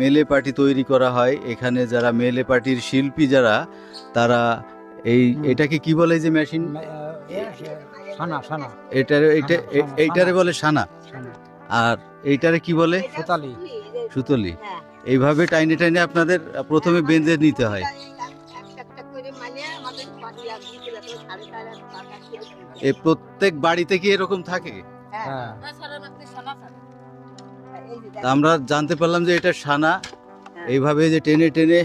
মেলে পার্টি তৈরি করা হয়। এখানে যারা মেলে পার্টির শিল্পী যারা তারা এই এটাকে কি বলে যে মেশিন সানা সানা। এটারে এইটা সানা, সানা, এইটারে বলে সানা। আর এইটারে কি বলে? সুতালি। সুতলি। এইভাবে টাইনে টাইনে আপনাদের প্রথমে বেঁধে নিতে হয়। এই প্রত্যেক বাড়িতে কি এরকম থাকে? হ্যাঁ। তা আমরা জানতে পারলাম যে এটা সানা। এইভাবে যে টেনে টেনে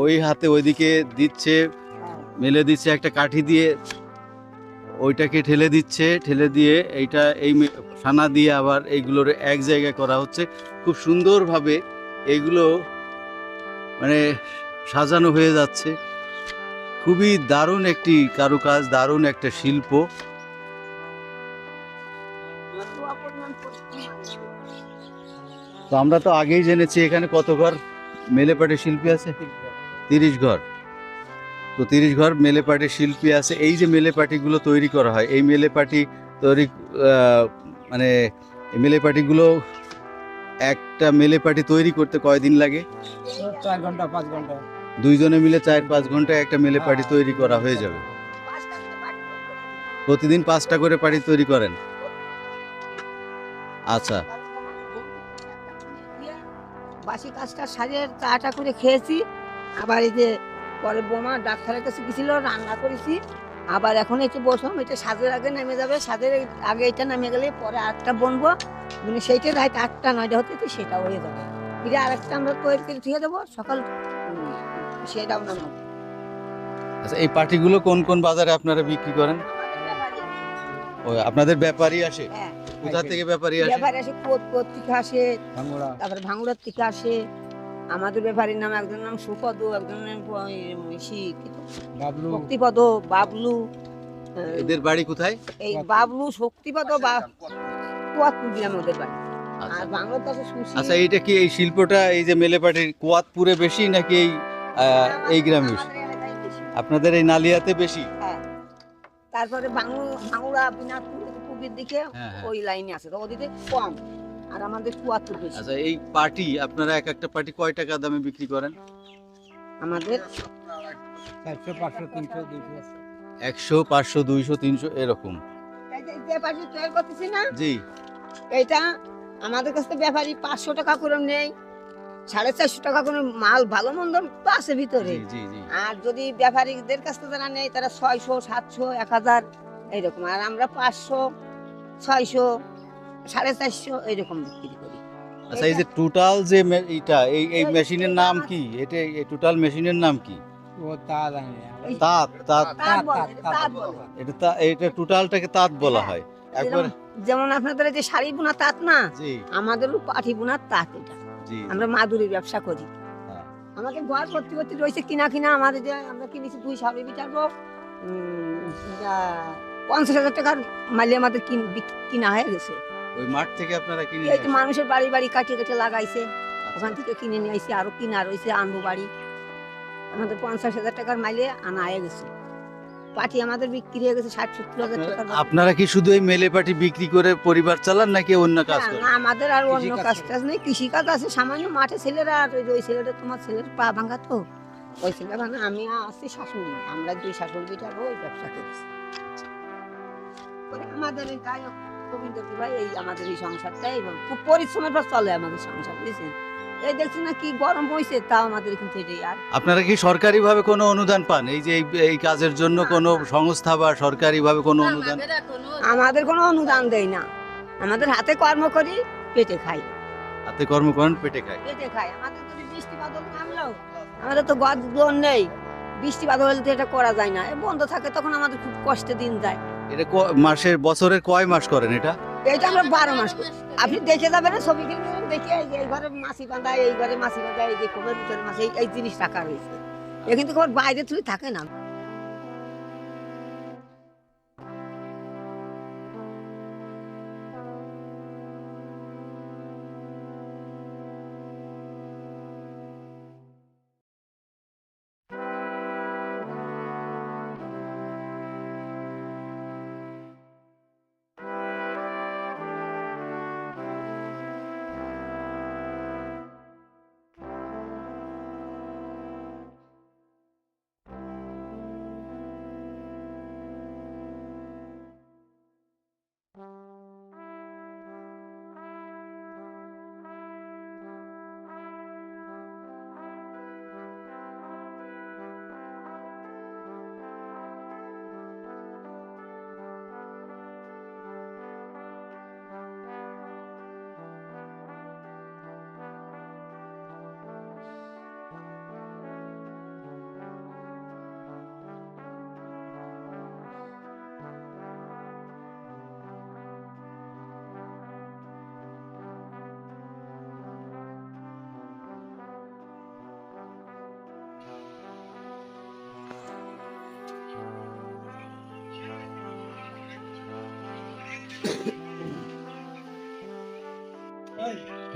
ওই হাতে ওইদিকে দিচ্ছে মেলে দিচ্ছে একটা কাঠি দিয়ে ওইটাকে ঠেলে দিচ্ছে ঠেলে দিয়ে এইটা এই সানা দিয়ে আবার এইগুলোর এক জায়গায় করা হচ্ছে। খুব সুন্দরভাবে এইগুলো মানে সাজানো হয়ে যাচ্ছে। খুবই দারুণ একটি কারুকাজ দারুণ একটা শিল্প। তো আমরা তো আগেই জেনেছি এখানে কত ঘর মেলেপাটের শিল্পী আছে? তিরিশ ঘর। তো তিরিশ ঘর মেলেপাটির শিল্পী আছে। এই যে মেলেপাটিগুলো তৈরি করা হয় এই মেলেপাটি তৈরি মানে মেলেপাটিগুলো একটা মেলেপাটি তৈরি করতে কয়দিন লাগে? চার ঘণ্টা পাঁচ ঘণ্টা। দুইজনে মিলে চার পাঁচ ঘন্টায় একটা মেলেপাটি তৈরি করা হয়ে যাবে। প্রতিদিন পাঁচটা করে পাটি তৈরি করেন? আচ্ছা। বাসি কাজটা সারিয়ে চাটা করে খেয়েছি। আবার এই যে পরে বোমা ডাক্তারের কাছে গেছিল রান্না করেছি। আবার এখন একটু বসলাম এটা সাজের আগে নেমে যাবে। সাজের আগে এটা নেমে গেলে পরে আটটা বনবো। মানে সেইটা রাত আটটা নয়টা হতে সেটা হয়ে যাবে। ফিরে আরেকটা আমরা তৈরি করে ধুয়ে দেবো সকাল সেটাও নামবো আচ্ছা এই পাটিগুলো কোন কোন বাজারে আপনারা বিক্রি করেন? ও আপনাদের ব্যাপারই আসে হ্যাঁ। কোথা থেকে ব্যাপারী আসে? ব্যাপারে আসে কোত কোত থেকে আসে ভাঙ্গুড়া তারপরে ভাঙুড়ার থেকে আসে। আমাদের ব্যাপারীর নাম একজনের নাম সুপদ একজনের নাম বাবলু। শক্তিপদ বাবলু। এদের বাড়ি কোথায়? এই বাবলু শক্তিপদ বা কুয়াতুর গ্রাম ওদের বাড়ি। আচ্ছা। আর বাংলার সুশি আচ্ছা এইটা কি এই শিল্পটা এই যে মেলেপাটির কুয়াতপুরে বেশি নাকি এই এই গ্রামে বেশি। আপনাদের এই নালিয়াতে বেশি? হ্যাঁ। তারপরে বাংলু ভাঙুড়া বিনাথপুর পূর্বের দিকে হ্যাঁ হ্যাঁ। ওই লাইনে আছে। তো ওদিকে কম আর আমাদের কুয়াতুর বেশি। আচ্ছা এই পাটি আপনারা এক একটা পাটি কয় টাকা দামে বিক্রি করেন? আমাদের চারশো পাঁচশো তিনশো দুইশো। একশো পাঁচশো দুইশো তিনশো এরকম। এই যে- যে পাশে তৈরি করতেছি না? জি। এইটা আমাদের কাছে ব্যাপারী পাঁচশো টাকা করে নেই সাড়ে চারশো টাকা করে মাল ভালো মন্দ তো আছে ভিতরে। জি জি জি। আর যদি ব্যাপারীদের কাছ থেকে যারা নেই তারা ছয়শো সাতশো এক হাজার এইরকম। আর আমরা পাঁচশো ছয়শো সাড়ে চারশো এইরকম বিক্রি করি। আচ্ছা এই যে টোটাল যে এইটা এই এই মেশিনের নাম কি? এটা এই টোটাল মেশিনের নাম কি। তাঁত বলে, তাঁত, তাঁত, তাঁত তাঁত। বলে। এটা তা এটা টোটালটাকে তাঁত বলা হয়। একবার যেমন- আপনাদের যে শাড়ি বোনা তাঁত না জি। আমাদেরও পাঠি বোনার তাঁত এটা। আমরা মাদুরির ব্যবসা করি। হ্যাঁ। আমাদের ঘর ভর্তি ভর্তি রয়েছে কিনা কিনা আমাদের যে আমরা কিনেছি দুই শাড়ি বিচারবো পঞ্চাশ হাজার টাকার মালি আমাদের কিনা হয়ে গেছে। ওই মাঠ থেকে আপনারা কিনে এই তো মানুষের বাড়ি বাড়ি কাটিয়ে লাগাইছে। আচ্ছা। ওখান থেকে কিনে নিয়ে আইসি আরও কিনা রয়েছে আনব বাড়ি। আমাদের পঞ্চাশ হাজার টাকার মাইলে আনা হয়ে গেছে। পাটি আমাদের বিক্রি হয়ে গেছে ষাট সত্তর হাজার টাকার আপনারা- কি শুধু এই মেলে পাটি বিক্রি করে পরিবার চালান নাকি অন্য কাজ না, আমাদের আর অন্য কাজ টাজ নেই কৃষি কাজ আছে সামান্য মাঠে ছেলেরা আর ওই ছেলেটা তোমার ছেলের পা ভাঙা তো। ওই ছেলে ভাঙা আমি আসছি শাশুড়ি আমরা দুই শাশুড়ি দুইটা ওই ব্যবসা করেছি। আমাদের এই গায়ক গোবিন্দ ভাই এই আমাদের এই সংসারটা এবং খুব পরিশ্রমের পর চলে আমাদের সংসার বুঝছেন? এই দেখছি না কি গরম হয়েছে তাও আমাদের কিন্তু এটাই আর আপনারা কি সরকারিভাবে কোনো অনুদান পান? এই যে এই- এই কাজের জন্য কোনো সংস্থা বা সরকারিভাবে কোনো অনুদান? আমাদের কোনো অনুদান দেয় না। আমাদের হাতে কর্ম করি পেটে খাই। হাতে কর্ম করেন পেটে খায় পেটে খাই। আমাদের যদি বৃষ্টি বাদল নামলো আমাদের তো গদ নেই। বৃষ্টি বাদল হলে তো এটা করা যায় না। এ বন্ধ থাকে তখন আমাদের খুব কষ্টে দিন যায়। এটা মাসের বছরের কয় মাস করেন এটা? এটা আমরা বারো মাস করি। আপনি দেখে যাবেন না, ছবি দেখে এই ঘরে মাছি বাঁধা, এই ঘরে মাছি বাঁধা, এই যে কোমের ভিতরে মাছ, এই এই জিনিস রাখা রয়েছে এ কিন্তু খবর বাইরে তুমি থাকে না।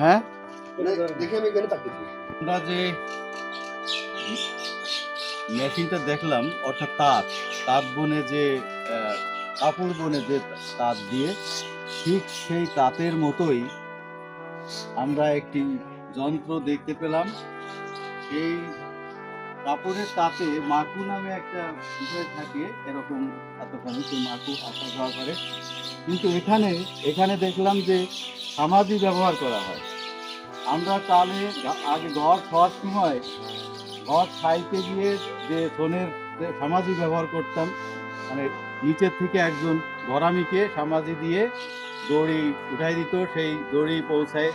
হ্যাঁ? দেখে আমি এখানে আমরা যে মেশিনটা দেখলাম অর্থাৎ তাঁত তাঁত বনে যে কাপড় বনে যে তাঁত দিয়ে ঠিক সেই তাঁতের মতোই আমরা একটি যন্ত্র দেখতে পেলাম। এই কাপড়ের তাঁতে মাকু নামে একটা বিষয় থাকে এরকম এতখানি সেই মাকু আসা যাওয়া করে। কিন্তু এখানে এখানে দেখলাম যে সামাজি ব্যবহার করা হয়। আমরা তাহলে আগে ঘর খাওয়ার সময় ঘর খাইতে গিয়ে যে ফোনের যে সামাজি ব্যবহার করতাম মানে নিচের থেকে একজন গরামিকে সামাজি দিয়ে দড়ি উঠাই দিত, সেই দড়ি পৌঁছায়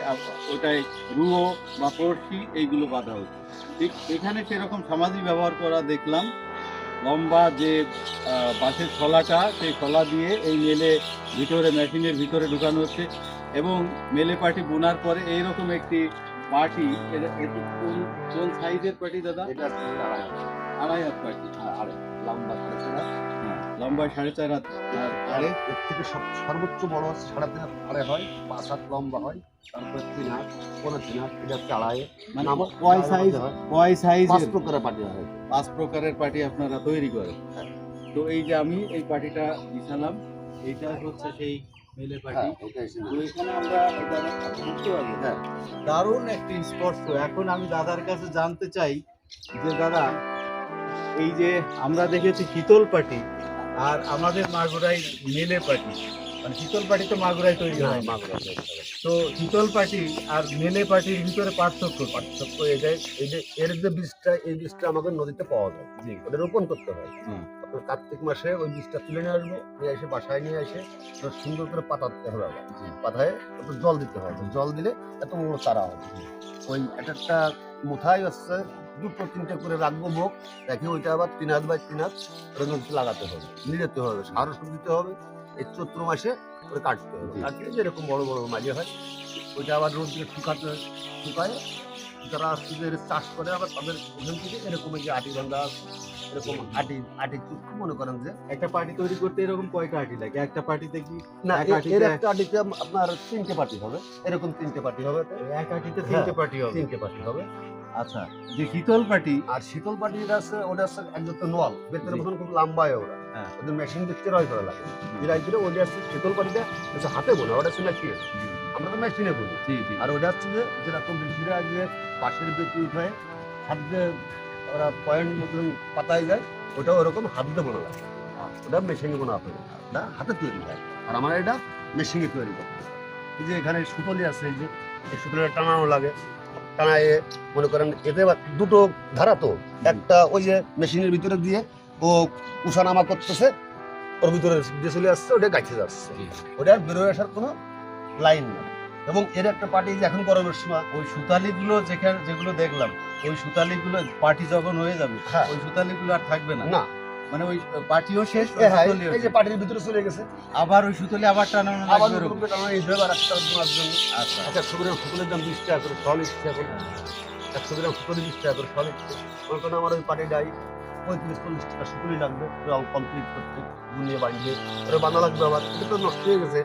ওটায় রুয়ো বা পড়শি এইগুলো বাঁধা হতো। ঠিক এখানে সেরকম সামাজি ব্যবহার করা দেখলাম। লম্বা যে বাঁশের ছলাটা, সেই ছলা দিয়ে এই মেলে ভিতরে, মেশিনের ভিতরে ঢুকানো হচ্ছে। এবং মেলে পার্টি বোনার পরে এইরকম একটি এটা কোন কোন সাইজের পার্টি দাদা আড়াই হাত। হাত হ্যাঁ, আড়াই লম্বা সাড়ে হাত। হ্যাঁ, লম্বা সাড়ে চার হাত আর আড়ে এর থেকে সর্বোচ্চ বড় সাড়ে তিন হাত আড়াই হয় পাঁচ হাত লম্বা হয় তারপরে তিন হাত পনেরো তিন হাত এটা হচ্ছে আড়াই মানে নাম- কয় সাইজ হয়। কয় পাঁচ সাইজের প্রকারের পাটি হয় পাঁচ প্রকারের পাটি আপনারা তৈরি করেন হ্যাঁ। তো এই যে আমি এই পার্টিটা বিছালাম এইটা হচ্ছে সেই মেলে হ্যাঁ এখানে আমরা হ্যাঁ। দারুণ একটি স্পর্শ এখন আমি দাদার কাছে জানতে চাই যে দাদা এই যে আমরা দেখেছি শীতল পাটি আর আমাদের মাগুরাই মেলে পাটি মানে শীতল পাটি তো মাগুরাই তৈরি হয় না। মাগুরা আছে, এটা হবে। তো শীতল পাটি আর মেলে পাটির ভিতরে পার্থক্য? পার্থক্য এটাই এই যে এর যে বীজটা এই বীজটা আমাদের নদীতে পাওয়া যায় ওটা রোপণ করতে হয় কার্তিক মাসে ওই বীজটা তুলে নিয়ে আসব নিয়ে এসে বাসায় নিয়ে এসে সুন্দর করে পাতাতে হবে আবার। পাতায় একটু জল দিতে হবে জল দিলে এত বড় তারা হবে ওই একটা একটা মুথায় হচ্ছে দুটো তিনটে করে রাখব মুখ রেখে ওইটা আবার তিন হাত বাই তিন হাত লাগাতে হবে নিড়েতে হবে সার ওষুধ দিতে হবে এই চৈত্র মাসে ওটা কাটতে হবে। কাটলে যেরকম বড় বড় মাঝে হয় ওইটা আবার রোদ দিয়ে শুকাতে হয় শুকায় যারা সুদের চাষ করে আবার তাদের ওখান থেকে এরকম যে আটি বান্ধা এরকম আটি আটি চুক্তি মনে করেন যে একটা পার্টি তৈরি করতে এরকম কয়টা আটি লাগে? একটা পাটিতে কি না এর একটা আটিতে আপনার তিনটে পার্টি হবে এরকম তিনটে পার্টি হবে। এক আটিতে হ্যাঁ, তিনটে পার্টি হবে। তিনটে পার্টি হবে। আচ্ছা যে শীতল পাটি আর শীতল পাটির আছে ওটা আছে একদম নোয়াল বেতের জি। মতন খুব লম্বায় ওরা হ্যাঁ। ওদের মেশিন দিচ্ছে রয় করা লাগে যেটা দিলে ওটা আছে শীতল পাটিটা হচ্ছে হাতে বোনা ওটা ছিল কি? আমরা তো মেশিনে বলি। আর ওটা হচ্ছে যে যেরকম বেশিরা যে পাশের বেটি উঠায় হাত দিয়ে ওরা পয়েন্ট মতন পাতায় যায় ওটা ওরকম হাত দিয়ে বোনা লাগে ওটা মেশিনে বোনা হবে ওটা হাতে তৈরি হয়। আর আমার এটা মেশিনে তৈরি করে। এই যে এখানে সুতলি আছে এই যে এই সুতলিটা টানানো লাগে। টানায় মনে করেন এতে দুটো ধারা তো একটা ওই যে মেশিনের ভিতরে দিয়ে ও উষানামা করতেছে ওর ভিতরে দিয়ে চলে আসছে ওটা গাছে যাচ্ছে। ওটা আর বেরোয় আসার কোনো লাইন নেই। এবং এর একটা পার্টি যে এখন গরমের সময় ওই সুতালিগুলো যেখানে যেগুলো দেখলাম ওই সুতালিগুলো পাটি যখন হয়ে যাবে হ্যাঁ। ওই সুতালিগুলো আর থাকবে না। না। মানে ওই পার্টিও শেষ হ্যাঁ, এই যে পার্টির ভিতরে চলে গেছে। আবার ওই সুতলি আবার টানানো আবার লাগবে নতুন ওরকম। করে টানা এই দেবার একটা বোনার জন্য আচ্ছা। আচ্ছা গ্রাম ফুকুলের দাম বিশ টাকা করে ফল ইচ্ছে এখন। একশো গ্রাম বিশ টাকা করে মনে করেন আমার ওই পাটি ডাই পঁয়ত্রিশ, চল্লিশ টাকা শুকুলি লাগবে। রং কমপ্লিট করতে বুনিয়ে বানিয়ে। ওটা বানা লাগবে আবার। এটা তো নষ্ট হয়ে গেছে,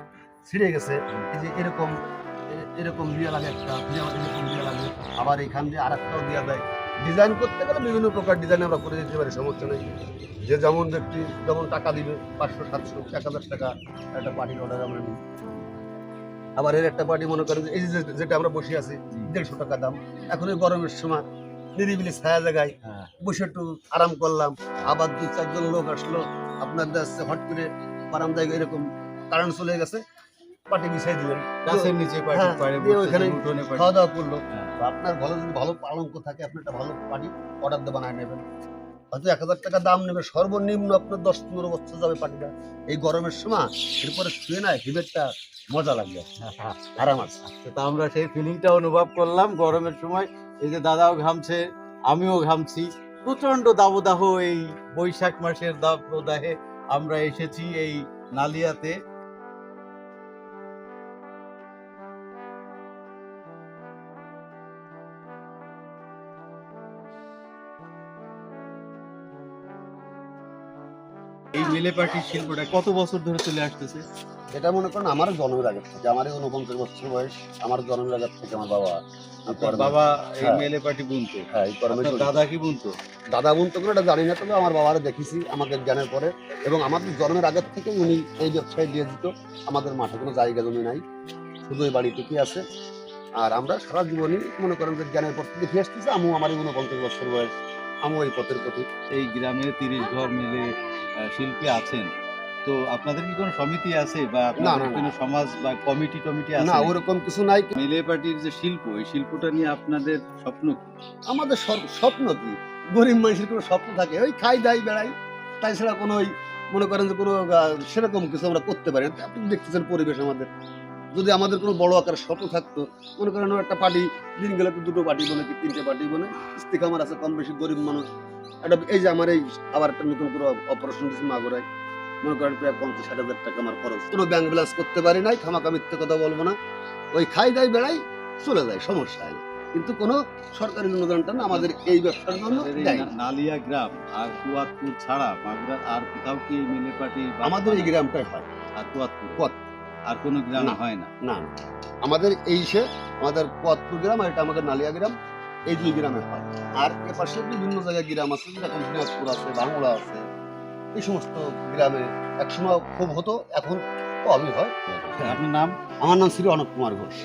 ছিঁড়ে গেছে। এই যে এরকম এরকম দিয়ে লাগে একটা দিয়ে এরকম দিয়ে লাগে। আবার এখান দিয়ে আর একটাও দেওয়া যায় ডিজাইন করতে গেলে বিভিন্ন প্রকার ডিজাইন আমরা করে দিতে পারি, সমস্যা নেই। যে যেমন ব্যক্তি যেমন টাকা দিবে, পাঁচশো, সাতশো, এক হাজার টাকা একটা পার্টির অর্ডার আমরা নিই। আবার এর একটা পার্টি মনে করেন এই যেটা আমরা বসে আছি, দেড়শো টাকা দাম। এখন এই গরমের সময় নিরিবিলি ছায়া জায়গায় হ্যাঁ। বসে একটু আরাম করলাম। আবার দু চারজন লোক আসলো। আপনার আসছে হট করে বারান্দায় এরকম কারেন্ট চলে গেছে পাটি বিছাই দিলেন। গাছের নিচে হ্যাঁ, ওইখানে খাওয়া দাওয়া করল। হ্যাঁ। আপনার ভালো যদি ভালো পালঙ্ক থাকে আপনি একটা ভালো পাটি অর্ডার দিয়ে বানায় নেবেন। হয়তো এক হাজার টাকা দাম নেবে, সর্বনিম্ন আপনার দশ পনেরো বছর যাবে পাটিটা এই গরমের সময় এরপরে শুয়ে না হিবেরটা মজা লাগবে আরাম আছে। তো আমরা সেই ফিলিংটা অনুভব করলাম গরমের সময়। এই যে দাদাও ঘামছে, আমিও ঘামছি। প্রচণ্ড দাবদাহ এই বৈশাখ মাসের দাবদাহে আমরা এসেছি এই নালিয়াতে। শিল্পটা কত বছর ধরে চলে আসতেছে? এটা মনে করেন আমার জন্মের আগের থেকে আমার এই উনপঞ্চাশ বছর বয়স আমার জন্মের আগের থেকে আমার বাবা বাবা এই হ্যাঁ। মেলে পার্টি বুনতো? হ্যাঁ এই কর্মে দাদা কি বুনতো? দাদা বোন তো এটা জানি না তবে আমার বাবারে দেখেছি আমাকে জ্ঞানের পরে। এবং আমাদের জন্মের আগের থেকে উনি এই ব্যবসায় দিয়ে দিত। আমাদের মাঠে কোনো জায়গা জমি নাই শুধু এই বাড়িটুকুই আছে। আর আমরা সারা জীবনই মনে করেন যে জ্ঞানের পর থেকে ফিরে আসতেছি আমু আমার উনপঞ্চাশ বছর বয়স। আমু এই পথের প্রতি এই গ্রামে তিরিশ ঘর মিলে শিল্পী আছেন। তো আপনাদের কি কোনো সমিতি আছে বা। কোনো সমাজ বা কমিটি টমিটি আছে? না ওরকম কিছু নাই। মেলে পার্টির যে শিল্প এই শিল্পটা নিয়ে আপনাদের স্বপ্ন কি? আমাদের স্বপ্ন কি? গরিব মানুষের কোনো স্বপ্ন থাকে? ওই খাই দাই বেড়াই। তাই ছাড়া কোনো ওই মনে করেন যে কোনো সেরকম কিছু আমরা করতে পারি। আপনি দেখতেছেন পরিবেশ আমাদের। যদি আমাদের কোনো বড় আকারের স্বপ্ন থাকতো মনে করেন একটা পার্টি দিন গেলে তো দুটো পার্টি বনে কি তিনটে পার্টি বনে ইস্তিক আমার আছে কম বেশি গরিব মানুষ। একটা এই যে আমার এই আবার একটা নতুন করে অপারেশন দিয়েছি মাগুরায় মনে করেন প্রায় পঞ্চাশ ষাট হাজার টাকা আমার খরচ। কোনো ব্যাংক ব্যালেন্স করতে পারি নাই খামাকা মিথ্যে কথা বলব না। ওই খাই দাই বেড়াই চলে যায় সমস্যা হয় না। কিন্তু কোনো সরকারি অনুদানটা না আমাদের এই ব্যবসার জন্য নালিয়া গ্রাম আর কুয়াতপুর ছাড়া মাগুরা আর কোথাও কি মেলে পার্টি আমাদের এই গ্রামটাই হয়। আর কুয়াতপুর কুয়াত। আর কোনো গ্রাম হয় না। না। আমাদের এই সে আমাদের কতপুর গ্রাম আর এটা আমাদের নালিয়া গ্রাম এই দুই গ্রামে হয়। আর এ পাশে বিভিন্ন জায়গায় গ্রাম আছে যেরকম দিনাজপুর আছে বাংলা আছে এই সমস্ত গ্রামে একসময় খুব হতো এখন কমই হয়। আপনার নাম? আমার নাম শ্রী অনক কুমার ঘোষ।